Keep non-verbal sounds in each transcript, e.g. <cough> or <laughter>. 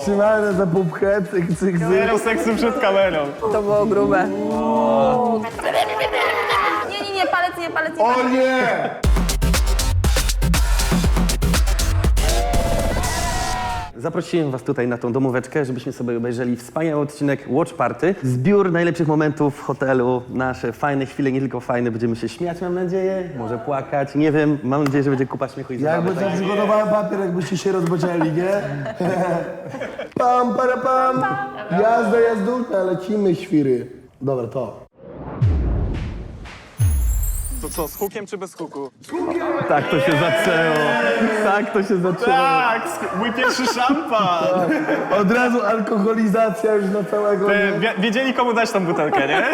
Trzymałem za pupkę, cyk, cyk, cyk. Zero seksu przed kamerą. To było grube. Nie, nie, nie, palec nie, palec nie. O nie! Zaprosiłem was tutaj na tą domóweczkę, żebyśmy sobie obejrzeli wspaniały odcinek Watch Party. Zbiór najlepszych momentów w hotelu, nasze fajne chwile, nie tylko fajne, będziemy się śmiać, mam nadzieję, może płakać, nie wiem, mam nadzieję, że będzie kupa śmiechu i zabawy. Jakby co przygotowałem papier, jakbyście się rozpoczęli, nie? <laughs> pam, para, pam. Jazda, jazdulka, lecimy, świry. Dobra, to. To co, z hukiem czy bez huku? Tak to się zaczęło, tak to się zaczęło. Tak, sk- mój pierwszy szampan. Od razu alkoholizacja już na całego... E, wi- Wiedzieli komu dać tą butelkę, nie?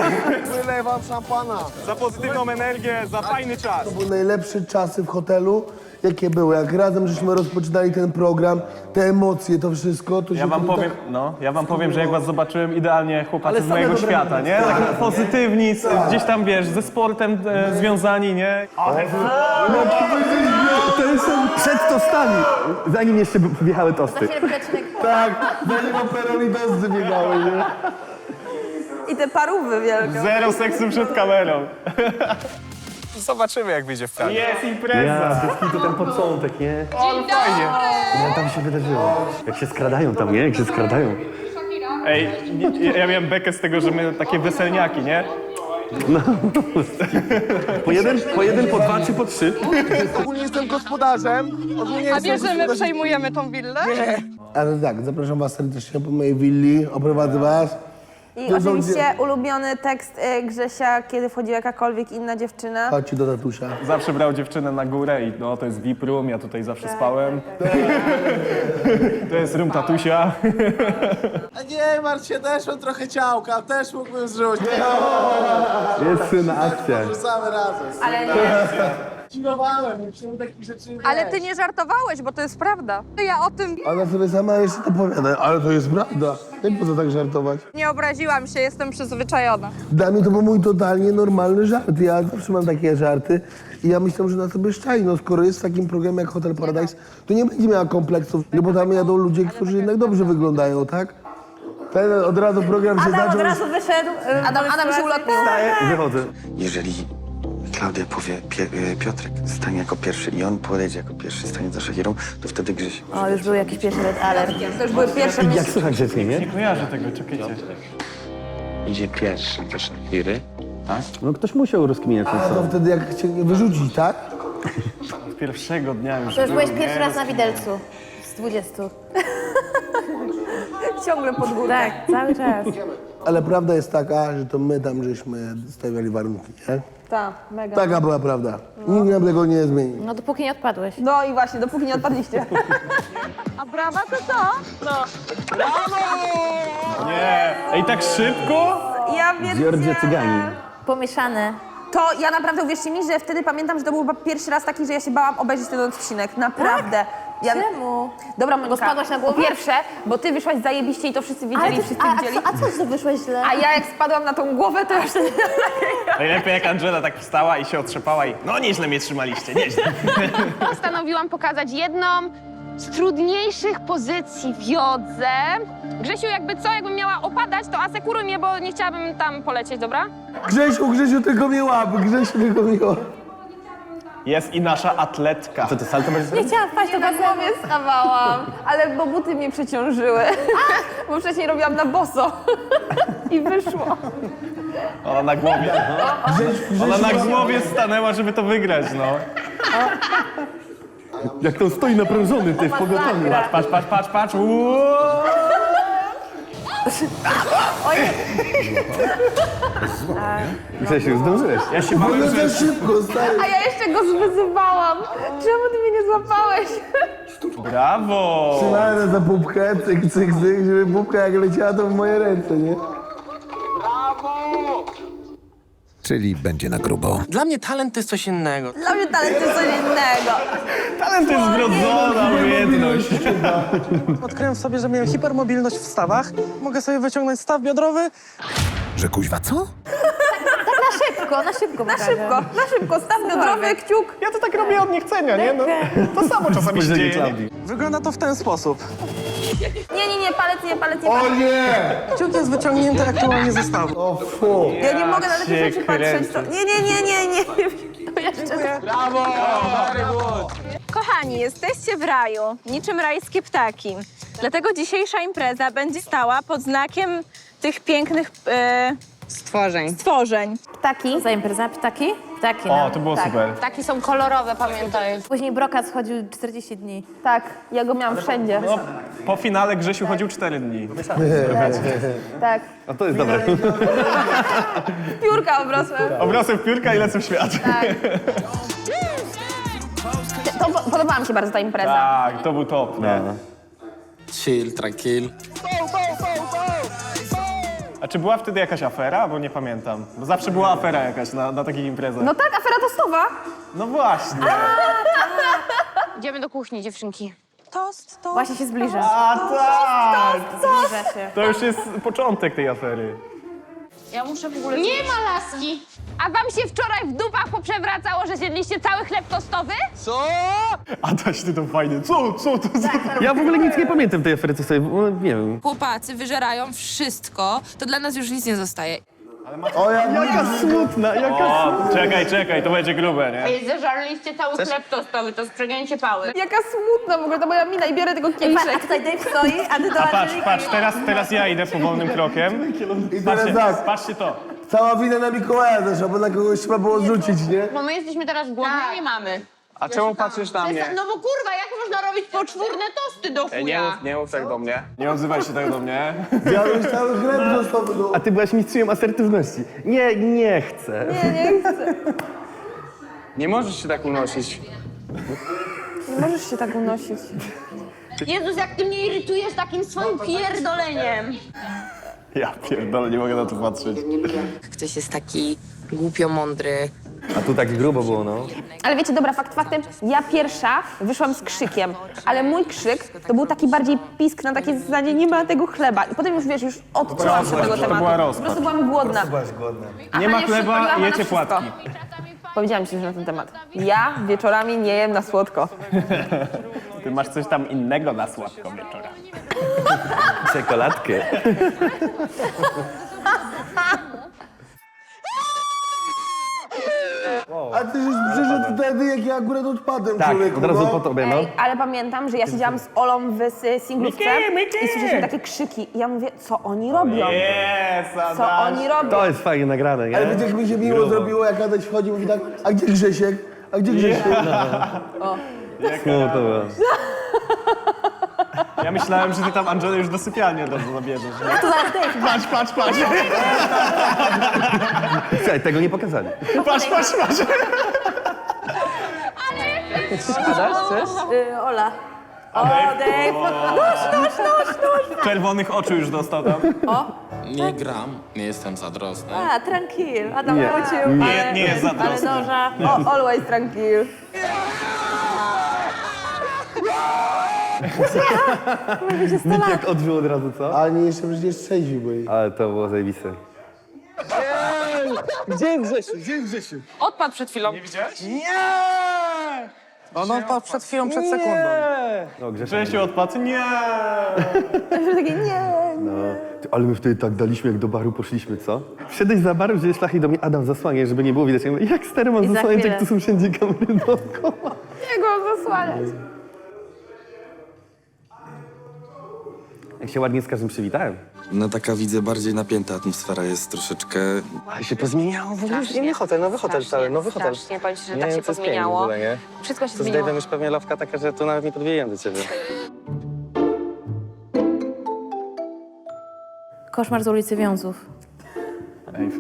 Wylej wam szampana. Za pozytywną energię, za fajny czas. To były najlepsze czasy w hotelu, jakie były. Jak razem żeśmy rozpoczynali ten program, te emocje, to wszystko, to się Ja wam powiem, tak- no, ja wam powiem, że jak was zobaczyłem, idealnie chłopacy z same mojego dobre świata, nie? Tak pozytywni, c- gdzieś tam, wiesz, ze sportem e, związani, nie? Ale To jest przed tostami, zanim jeszcze wjechały tosty. Tak, zanim operoli dozdy biegały, nie? I te parówy wielkie. zero seksu przed kamerą. Zobaczymy, jak wyjdzie w prawie. Jest impreza! Ja, to ten początek, nie? Ale fajnie. Co tam się wydarzyło? Jak się skradają tam, nie? Jak się skradają. Ej, nie- ja miałem bekę z tego, że my takie weselniaki, nie? Po jeden, po jeden, po dwa czy po trzy? Ogólnie jestem gospodarzem. Ogólnie A wiesz, że my przejmujemy tą willę? Ale tak, zapraszam was serdecznie po mojej willi, oprowadzę was. I oczywiście ulubiony tekst y, Grzesia, kiedy wchodzi jakakolwiek inna dziewczyna. Chodźcie do tatusia. Zawsze brał dziewczynę na górę i no, to jest VIP room, ja tutaj zawsze spałem. To jest room tatusia. A nie, martw się, też mam trochę ciałka, też mógłbym zrzucić. Jest syna akcja. Rzucamy razem. Ale nie. Chillowałem, myślałem takich rzeczy, Ale wiesz. ty nie żartowałeś, bo to jest prawda. Ja o tym Ona sobie sama jeszcze to powiada, ale to jest prawda. Nie po co tak żartować? nie obraziłam się, jestem przyzwyczajona. Dla mnie to był mój totalnie normalny żart. Ja zawsze mam takie żarty i ja myślę, że na sobie szczai. No skoro jest w takim programie jak Hotel Paradise, to nie będzie miała kompleksów, no bo tam jadą ludzie, którzy jednak dobrze wyglądają, tak? Ten od razu program się Adam zaczął. od razu wyszedł. y, Adam, Adam się ulotnił. Wychodzę. Jeżeli Klaudia powie, Pie, y, Piotrek stanie jako pierwszy i on podejdzie jako pierwszy, stanie za szachierą, to wtedy Grześ... O, już był jakiś pierwszy red alert. To już były pierwsze Jak myśli. słucha grzecznie, nie? Kojarzę tego, czekajcie. Idzie pierwszy do szachiry, tak? No ktoś musiał rozkminiać ten A to sam. wtedy jak cię wyrzucić, tak? Pierwszego dnia już To już był, byłeś nie? pierwszy raz na widelcu. Z 20. <laughs> Ciągle pod górę. Tak, cały czas. Ale prawda jest taka, że to my tam żeśmy stawiali warunki, nie? Tak, mega. Taka była prawda. Nikt nam tego nie zmieni. No dopóki nie odpadłeś. No i właśnie, dopóki nie odpadliście. <laughs> A brawa to co? Nie. Ej, tak szybko? Ja wiem. Giorgio Cygani. Pomieszane. To ja naprawdę uwierzcie mi, że wtedy pamiętam, że to był chyba pierwszy raz taki, że ja się bałam obejrzeć ten odcinek. Naprawdę. Ja... Czemu? Dobra, Monika. Bo spadłaś na głowę? Po pierwsze, bo ty wyszłaś zajebiście i to wszyscy wiedzieli, ty, wszyscy a, a, widzieli. co, a co, że wyszłeś źle? A ja jak spadłam na tą głowę, to już... Najlepiej jak Angela tak wstała i się otrzepała i no nieźle mnie trzymaliście, nieźle. postanowiłam pokazać jedną z trudniejszych pozycji w jodze. Grzesiu, jakby co, jakbym miała opadać, to asekuruj mnie, bo nie chciałabym tam polecieć, dobra? Grzesiu, Grzesiu, tylko mnie łap, Grzesiu, tylko mnie łap. Jest i nasza atletka. Co ty salto będziesz Nie chciałam wpaść do Na głowie stawałam, ale bo buty mnie przeciążyły. <laughs> Bo wcześniej robiłam na boso. <laughs> I wyszło. Ona na głowie. Ona na głowie stanęła, żeby to wygrać, no. Jak to stoi naprężony, ty w pogotowiu. Patrz, patrz, patrz, patrz, patrz. Uuu. Grzesiu, zdążyłeś. Ja się bałem, no że... za szybko, stary. A ja jeszcze go zwyzywałam. Czemu ty mnie nie złapałeś? Brawo! Trzymałem za pupkę, cyk, cyk, cyk, żeby pupka jak leciała to w moje ręce, nie? Czyli będzie na grubo. Dla mnie talent to jest coś innego. Dla mnie talent to jest coś innego. Talent jest wrodzona umiejętność. Odkryłem sobie, że miałem hipermobilność w stawach. Mogę sobie wyciągnąć staw biodrowy. Że kuźwa co? <laughs> szybko, na szybko Na pokażę. szybko, na szybko, staw biodrowy, kciuk. Ja to tak robię od niechcenia, nie? No, to samo czasami się dzieje. nie? Wygląda to w ten sposób. Nie, nie, nie, palec nie, palec nie. O Palec. nie! Ciąg jest wyciągnięty aktualnie ze stawu. O fu! Ja nie mogę na takie rzeczy patrzeć. To... Nie, nie, nie, nie, nie. To jeszcze... Kochani, jesteście w raju, niczym rajskie ptaki. Dlatego dzisiejsza impreza będzie stała pod znakiem tych pięknych e, Stworzeń. stworzeń. Ptaki. Za impreza, ptaki? Ptaki, O, no. to było tak. super. Taki są kolorowe, pamiętaj. Później brokat schodził 40 dni. Tak, ja go miałam wszędzie. No, po finale Grzesiu chodził 4 dni. Tak. A to jest dobre. <laughs> Piórka obrosłem. Obrosłem w piórka i lecę w świat. To po- podobała mi się bardzo ta impreza. Tak, to był top. Nie? Chill, tranquil. A czy była wtedy jakaś afera? Bo nie pamiętam. Bo zawsze była afera jakaś na, na takich imprezach. No tak, afera tostowa. No właśnie. Idziemy do kuchni, dziewczynki. Tost, tost. Właśnie się zbliża. A tak! Zbliża się. To już jest początek tej afery. Ja muszę w ogóle... Nie ma laski! A wam się wczoraj w dupach poprzewracało, że zjedliście cały chleb tostowy? Adaś, ty to fajnie. Co, co to za... Ja w ogóle nic nie pamiętam tej afery, co sobie, no, nie wiem. chłopacy wyżerają wszystko, to dla nas już nic nie zostaje. O jak Jaka smutna, jaka O, czekaj, czekaj, to będzie grube, nie? Ej, zeżarliście cały chleb tostowy, to sprzegięcie pały. Jaka smutna w ogóle, to moja mina i biorę tego Patrz, kieliszek. a tutaj Dave stoi, a ty do A patrz, Angeliki. patrz, teraz, teraz ja idę powolnym krokiem. I teraz Patrzcie, tak, patrzcie to. cała wina na Mikołaja zeszła, bo na kogoś trzeba było zrzucić, nie? Bo my jesteśmy teraz głodni i mamy. A czemu patrzysz na mnie? No bo kurwa, jak można robić poczwórne tosty do chuja? nie mów tak do mnie. Nie odzywaj się tak do mnie. <laughs> Zjadłeś cały chleb zostawy, no. A ty byłaś mistrzem asertywności. Nie, nie chcę. Nie, nie chcę. Nie możesz się tak unosić. Nie możesz się tak unosić. Jezus, jak ty mnie irytujesz takim swoim pierdoleniem. Ja pierdolę, nie mogę na to patrzeć. Ktoś jest taki głupio mądry. A tu tak grubo było, no. Ale wiecie, dobra, fakt faktem, ja pierwsza wyszłam z krzykiem, ale mój krzyk to był taki bardziej pisk na takiej zasadzie, nie ma tego chleba. I potem już, wiesz, już odczułam się tego to tematu. była Po prostu byłam głodna. A Nie ma Hania już chleba, przypaliła na jecie wszystko. płatki. Powiedziałam ci już na ten temat. Ja wieczorami nie jem na słodko. <laughs> Ty masz coś tam innego na słodko wieczorami. Czekoladkę. <laughs> ja akurat odpadłem, Tak, człowieku, od razu no. po tobie, no. Ej, ale pamiętam, że ja siedziałam z Olą w s- singlówce Miki, Miki! i słyszeliśmy takie krzyki. I ja mówię, co oni robią? Jest, Co oni robią? To jest fajnie nagrane, nie? Ale wiecie, jak mi się miło zrobiło, jak Adaś wchodzi, mówi tak, a gdzie Grzesiek? A gdzie Grzesiek? <laughs> Smutno było. Ja myślałem, że ty tam Angelę już do sypialni od razu zabierzesz. To zaraz Dave. Patrz, patrz, patrz. Słuchaj, tego nie pokazali. Patrz, patrz, patrz. Y, Ola. O, Dave. Czerwonych oczu już dostał tam. Nie gram, nie jestem zazdrosny. A, tranquil. Adam Nie. wrócił. Nie, ale- nie jest Ale zazdrosny. noża. O, always tranquil. Nikt jak odżył od razu, co? Ale nie jeszcze przecież trzeźwi byli. Ale to było zajebiste. Gdzie Grzesiu? Gdzie Grzesiu? Odpadł przed chwilą. On odpadł przed chwilą, przed sekundą. No, Grzesiek. Grzesiu odpadł? Nie. Że takie nie. No. Ty, Ale my wtedy tak daliśmy, jak do baru poszliśmy, co? Wszedłeś za bar, flachę i do mnie Adam zasłania, żeby nie było widać. Ja mówię, jak stary mam I za zasłaniać, chwilę. jak tu są wszędzie kamery dookoła? Nie go zasłaniać. Jak się ładnie z każdym przywitałem. No taka widzę bardziej napięta atmosfera jest troszeczkę. Ale się pozmieniało w ogóle. Strasznie. Inny hotel, nowy hotel Strasznie, cały, nowy hotel. strasznie, powiem ci, że Nie tak się co jest pozmieniało. W ogóle, nie? Wszystko się To z zmieniło. Dave'em już pewnie lawka taka, że tu nawet nie podbiję do ciebie. Koszmar z ulicy Wiązów. Ej,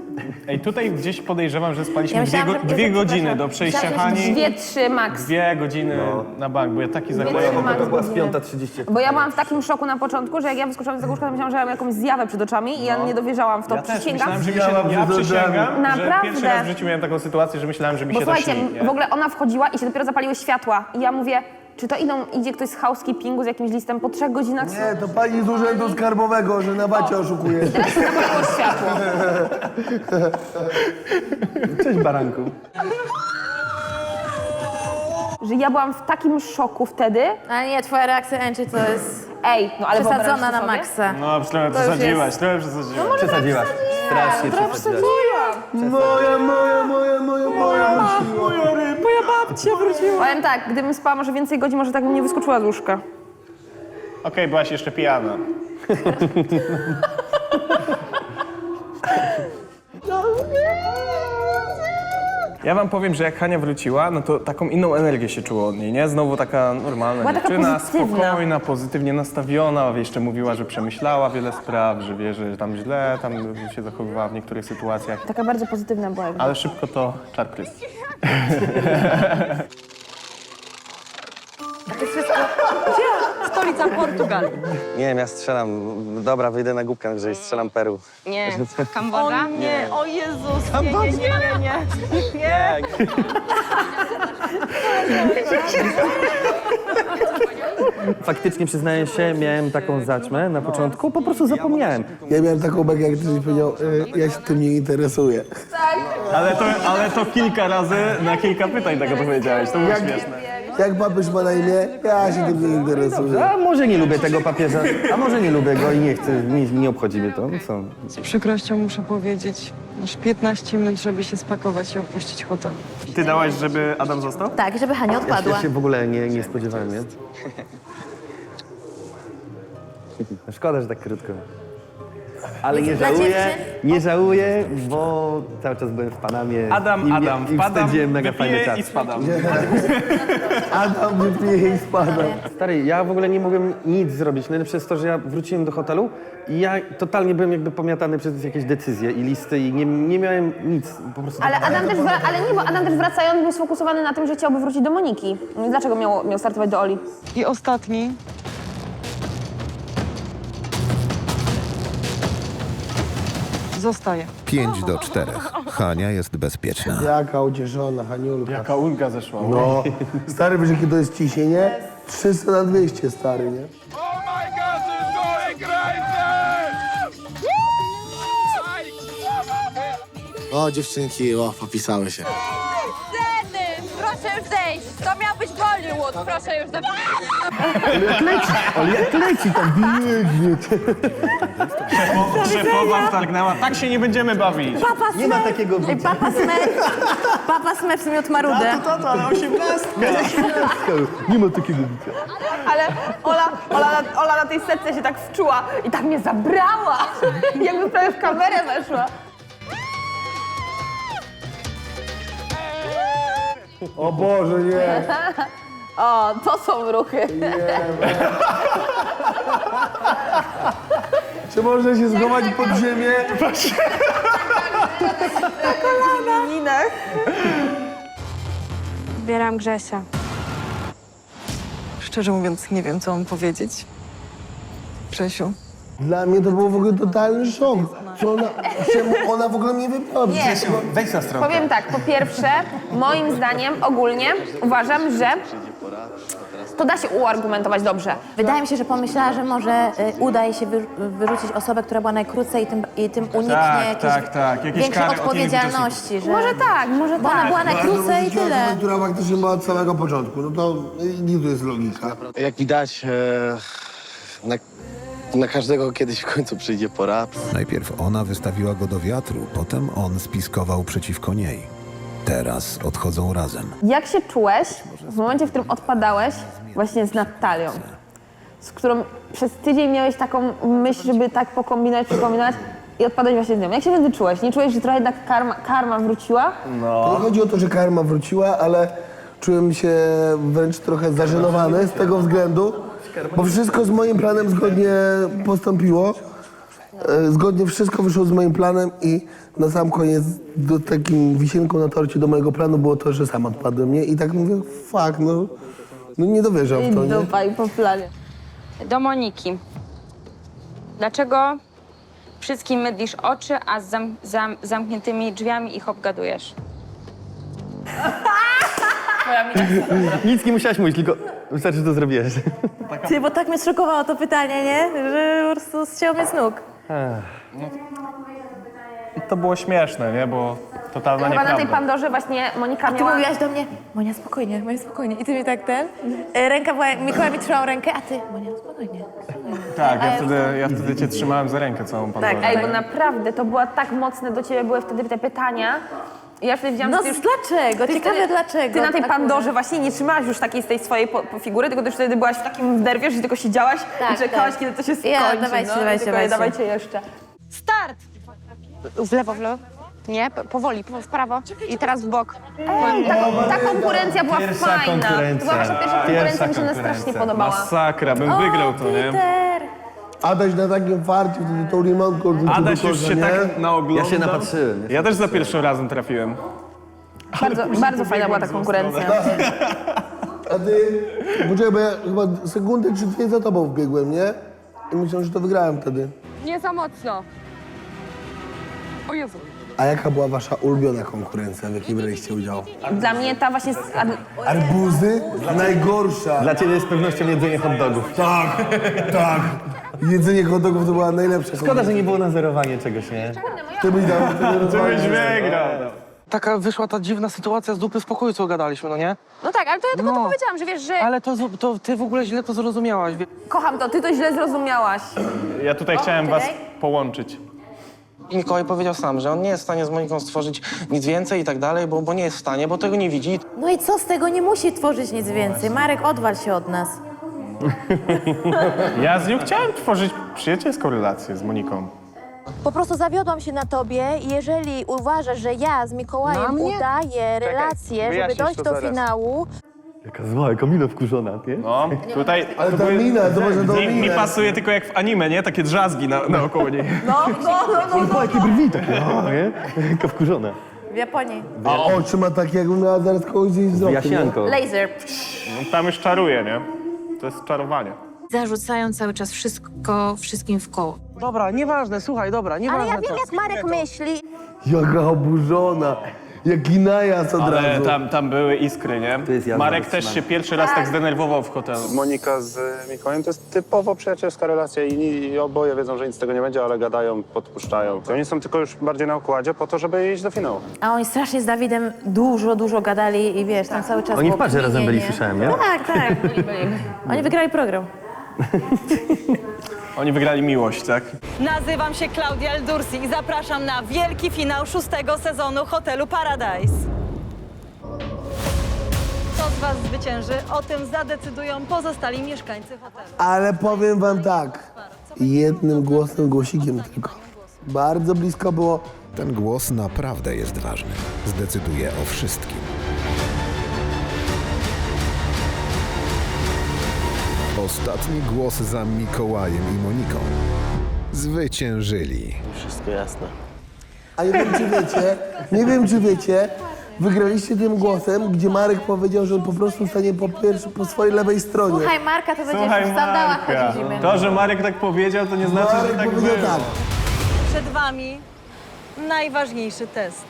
ej, tutaj gdzieś podejrzewam, że spaliśmy Ja dwie, go, że- dwie ja godziny do przejścia Myślałam, że Hani. Dwie, trzy max. Dwie godziny na bank, bo ja taki zaklejony. max To była z godziny. 5.30. Bo ja byłam w takim szoku na początku, że jak ja wyskoczyłam z łóżka, to myślałam, że mam jakąś zjawę przed oczami i ja nie dowierzałam w to. Ja też Przysięgam. myślałem, że mi się, Widziałam, ja to przysięgam, że Naprawdę. pierwszy raz w życiu miałem taką sytuację, że myślałem, że mi Bo się to słuchajcie, śni. nie? w ogóle ona wchodziła i się dopiero zapaliły światła. I ja mówię, Czy to idą, idzie ktoś z housekeepingu z jakimś listem po trzech godzinach? Nie, to pani z urzędu skarbowego, że na bacie oszukuje. Teraz się zapaliło światło. Cześć baranku. Że ja byłam w takim szoku wtedy. Ale nie, twoja reakcja, Angie, to jest Ej, no ale przesadzona na sobie. maksa. No, trochę już przesadziłaś, jest- trochę przesadziłaś. Przesadziłaś. Strasznie przesadziłaś. Moja, moja, moja, moja, moja. Powiem tak, gdybym spała może więcej godzin, może tak bym nie wyskoczyła z łóżka. Okej, byłaś jeszcze pijana. <laughs> Ja wam powiem, że jak Hania wróciła, no to taką inną energię się czuło od niej, nie? Znowu taka normalna Była taka dziewczyna, pozytywna. spokojna, pozytywnie nastawiona, jeszcze mówiła, że przemyślała wiele spraw, że wie, że tam źle tam się zachowywała w niektórych sytuacjach, Taka bardzo pozytywna była. ale szybko to czar. <laughs> Stolica Portugalii. Nie wiem, ja strzelam. Dobra, wyjdę na głupkę, że strzelam Peru. Nie. <laughs> Kambodża? nie, o Jezus. Nie, nie, nie, nie, nie. nie. Faktycznie przyznaję się, miałem taką zaćmę na początku, po prostu zapomniałem. Ja miałem taką bekę, jak ktoś powiedział, y, ja się tym nie interesuję. Ale to, ale to kilka razy na kilka pytań tego powiedziałeś, to było śmieszne. Jak papież ma na imię, ja się tym nie interesuję. A może nie lubię tego papieża, a może nie lubię go i nie chcę, nie, nie obchodzi mnie to. No co? Z przykrością muszę powiedzieć, masz 15 minut, żeby się spakować i opuścić hotel. Ty dałaś, żeby Adam został? Tak, żeby Hania Ja, odpadła. ja się w ogóle nie, nie spodziewałem, nie? No Szkoda, że tak krótko. Ale nie żałuję, nie żałuję, bo cały czas byłem w Panamie. Adam, i, Adam, i wpadam, spędziłem mega fajny wypiję czas. i spadam. <laughs> Adam wypije i spada. Stary, ja w ogóle nie mogłem nic zrobić. Najlepsze jest to, że ja wróciłem do hotelu i ja totalnie byłem jakby pomiatany przez jakieś decyzje i listy i nie, nie miałem nic. Po prostu Ale Adam też, wra- ale nie, bo Adam też wracając był sfokusowany na tym, że chciałby wrócić do Moniki. No Dlaczego miał, miał startować do Oli? I ostatni. Zostaje. 5 do 4. Hania jest bezpieczna. Jaka ucieszona, Haniulka. Jaka ulga zeszła. No, stary, wiesz jakie to jest ciśnienie? 300 na 200, stary, nie? O, dziewczynki, o, popisały się. Proszę już zejść. To miał być Bollywood. Proszę już zejść. Ale jak leci, tak biegnie. Szefowa wtargnęła, tak się nie będziemy bawić. Papa nie ma takiego Ej, Papa Smurf, Papa Smurf miód marudę. Tata, na osiemnastkę. Nie ma takiego bicia. Ale Ola, Ola, na, Ola na tej setce się tak wczuła i tak mnie zabrała. Jakby prawie w kamerę weszła. O Boże, nie. <laughs> O, to są ruchy. Czy można się schować pod ziemię? Minach. Wybieram Grzesia. Szczerze mówiąc, nie wiem, co mam powiedzieć. Grzesiu. Dla mnie to był w ogóle totalny szok. Co ona, czemu ona w ogóle mnie wybrała? Nie. Wejdź na stronę. Powiem tak, po pierwsze, moim zdaniem ogólnie uważam, że to da się uargumentować dobrze. Wydaje mi się, że pomyślała, że może y, uda jej się wy, wyrzucić osobę, która była najkrócej i tym, i tym uniknie Tak, jakiejś tak, tak. Jakieś większej kary od odpowiedzialności. Że... Może tak, może Bo ona tak. była najkrócej i tyle. Osobę, która faktycznie była od samego początku. No to y, nie tu jest logika. Jak widać, e, na, na każdego kiedyś w końcu przyjdzie pora. Najpierw ona wystawiła go do wiatru, potem on spiskował przeciwko niej. Teraz odchodzą razem. Jak się czułeś w momencie, w którym odpadałeś właśnie z Natalią? Z którą przez tydzień miałeś taką myśl, żeby tak pokombinować, przekombinować i odpadać właśnie z nią. Jak się wtedy czułeś? Nie czułeś, że trochę jednak karma, karma wróciła? To nie chodzi o to, że karma wróciła, ale czułem się wręcz trochę zażenowany z tego względu, bo wszystko z moim planem zgodnie postąpiło. E, Zgodnie wszystko wyszło z moim planem i na sam koniec do takim wisienką na torcie do mojego planu było to, że sam odpadłem, nie? I tak mówię, fuck, no, no nie dowierzam w to, I nie? dupa i po planie. Do Moniki. Dlaczego wszystkim mydlisz oczy, a z zam, zam, zamkniętymi drzwiami ich obgadujesz? <laughs> mina. Nic nie musiałaś mówić, tylko wystarczy, że to zrobiłeś. Ty, bo tak mnie zszokowało to pytanie, nie? Że po prostu zciął mnie z nóg. To było śmieszne, nie? Bo totalna Chyba na tej nieprawda. Pandorze właśnie Monika A ty miała... mówiłaś do mnie, Monia spokojnie, Monia spokojnie. I ty mi tak ten, e, ręka była, Mikołaj mi trzymał rękę, a ty, Monia spokojnie. Tak, ja wtedy, ja wtedy cię trzymałem za rękę całą Pandorę. Tak, ej, bo naprawdę to była tak mocne do ciebie były wtedy te pytania. I ja wtedy widziałam, No że ty już... dlaczego? ty Ciekawe wtedy- dlaczego. Ty na tej Pandorze właśnie nie trzymałaś już takiej z tej swojej po, po figury, tylko ty już wtedy byłaś w takim wderwie, że tylko siedziałaś Tak, i czekałaś, tak. kiedy to się skończy. Ja, dawajcie, no, dawajcie, I tylko, dawajcie. dawajcie jeszcze. Start! W lewo, w lewo. Nie, p- powoli, po- w prawo. I teraz w bok. Ta, ta konkurencja była Pierwsza fajna. To konkurencja. była wasza pierwsza konkurencja, mi się ona konkurencja. strasznie podobała. Masakra, bym wygrał to, nie? Adaś na takim farcie wtedy tą limonką rzucił Adaś do już kosza, się nie? tak naoglądał. Ja się napatrzyłem. Ja też za pierwszym razem trafiłem. Bardzo, bardzo fajna była ta konkurencja. <laughs> A ty, poczekaj, bo ja chyba sekundę czy dwie za tobą wbiegłem, nie? I myślałem, że to wygrałem wtedy. Nie za mocno. O Jezu. A jaka była wasza ulubiona konkurencja, w jakiej braliście udział? Dla mnie ta właśnie... z- a- Arbuzy? Najgorsza. Dla ciebie z pewnością jedzenie hot dogów. Tak, tak. Jedzenie hotdogów to była najlepsza Szkoda, że nie było nazerowanie czegoś, nie? Ty byś dał wtedy <laughs> rozwalić. wygrał. Taka wyszła ta dziwna sytuacja z dupy spokoju, co gadaliśmy, no nie? No tak, ale to ja tylko No. to powiedziałam, że wiesz, że... Ale to, to ty w ogóle źle to zrozumiałaś. wie- Kocham to, ty to źle zrozumiałaś. Ja tutaj chciałem was połączyć. I Mikołaj powiedział sam, że on nie jest w stanie z Moniką stworzyć nic więcej i tak dalej, bo, bo nie jest w stanie, bo tego nie widzi. No i co z tego? Nie musi tworzyć nic więcej. Marek, odwal się od nas. Ja z nią chciałem tworzyć przyjacielską relację z Moniką. Po prostu zawiodłam się na tobie i jeżeli uważasz, że ja z Mikołajem udaję relację, żeby wyjaśnisz dojść to do zaraz. finału, Jaka zła, jaka mina wkurzona, nie? No, tutaj... Ale ta mina, zobacz na tą Mi, mi pasuje tylko jak w anime, nie? Takie drzazgi na, naokoło niej. No, no, no, no. O, jakie brwi takie, o, nie? Jaka wkurzona. w Japonii. A oczy ma takie, jakby miała zaraz kogoś zjeść z? Jaśnianko. Laser. No, tam już czaruje, nie? To jest czarowanie. Zarzucają cały czas wszystko wszystkim w koło. Dobra, nieważne, słuchaj, dobra, Ale nieważne. ja wiem, to. jak Marek myśli. Jaka oburzona. Jaki najazd od Ale razu. tam, tam były iskry, nie? To jest jazda Marek bez też się pierwszy raz tak zdenerwował w hotelu. Monika z Mikołajem to jest typowo przyjacielska relacja i, i oboje wiedzą, że nic z tego nie będzie, ale gadają, podpuszczają. Oni są tylko już bardziej na układzie po to, żeby iść do finału. A oni strasznie z Dawidem dużo, dużo gadali i wiesz, tam cały czas Oni w było parze razem byli, słyszałem, nie? Tak, tak. <laughs> Oni wygrali program. <laughs> Oni wygrali miłość, tak? Nazywam się Klaudia Eldursi i zapraszam na wielki finał szóstego sezonu Hotelu Paradise. Kto z Was zwycięży? O tym zadecydują pozostali mieszkańcy hotelu. Ale powiem wam tak. Jednym głosem, głosikiem tylko. Bardzo blisko było. Ten głos naprawdę jest ważny. Zdecyduje o wszystkim. Ostatni głos za Mikołajem i Moniką. Zwyciężyli. Wszystko jasne. A nie wiem, czy wiecie, nie wiem, czy wiecie, wygraliście tym głosem, gdzie Marek powiedział, że on po prostu stanie po, pierwszy, po swojej lewej stronie. Słuchaj, Marka, to będziesz Słuchaj w sandałach Marka, chodzić zimę. to, że Marek tak powiedział, to nie znaczy, że Marek tak powiedział było. tak. Przed Wami najważniejszy test.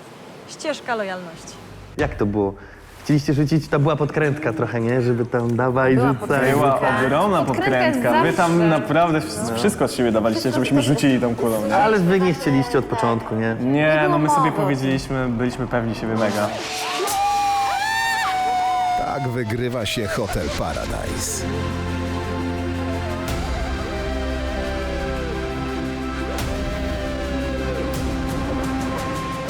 Ścieżka lojalności. Jak to było? Chcieliście rzucić, to była podkrętka trochę, nie? Żeby tam dawaj, rzucaj. Była ogromna Podkrętka jest podkrętka. Wy tam naprawdę wszystko z siebie dawaliście, żebyśmy rzucili tą kulą, nie? Ale wy nie chcieliście od początku, nie? Nie, no my sobie powiedzieliśmy, byliśmy pewni siebie mega. Tak wygrywa się Hotel Paradise.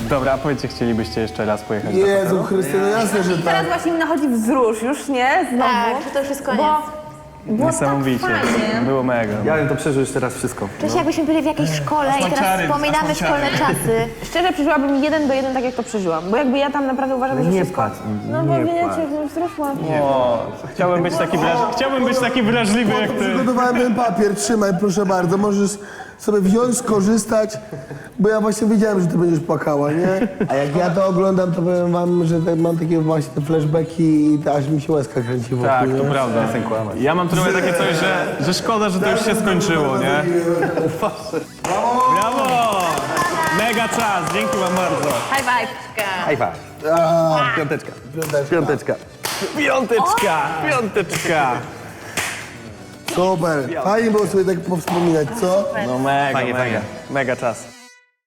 Dobra, a powiedzcie, chcielibyście jeszcze raz pojechać do Jezu hotelu? Chryste, no jasne, że Teraz tak. właśnie mi nachodzi wzrusz, już nie? Znowu. Tak, że to już jest koniec. Bo było Niesamowicie. tak fajnie. Było mega. Ja bym to przeżył jeszcze raz wszystko. Cześć, jakbyśmy byli w jakiejś szkole i teraz czary, wspominamy szkolne czasy. Szczerze przeżyłabym jeden do jeden tak, jak to przeżyłam. Bo jakby ja tam naprawdę uważam, że Nie wszystko... No bo nie wiecie, płacz. no wzruszyłam. O, chciałbym być taki, wraż... chciałbym być taki wrażliwy jak ty. Przygotowałem ten papier, trzymaj proszę bardzo, możesz sobie wziąć, skorzystać, bo ja właśnie wiedziałem, że ty będziesz płakała, nie? A jak ja to oglądam, to powiem wam, że te, mam takie właśnie flashbacki i to aż mi się łezka kręci wokół, Tak, nie? to prawda. Ja mam trochę takie coś, że, że szkoda, że to już się skończyło, nie? Brawo! Mega czas, dzięki wam bardzo. High five. High five. Piąteczka. Piąteczka. Piąteczka. Piąteczka, piąteczka. Super. Fajnie było sobie tak powspominać, co? No mega, Fajnie, mega, fajnie. mega czas.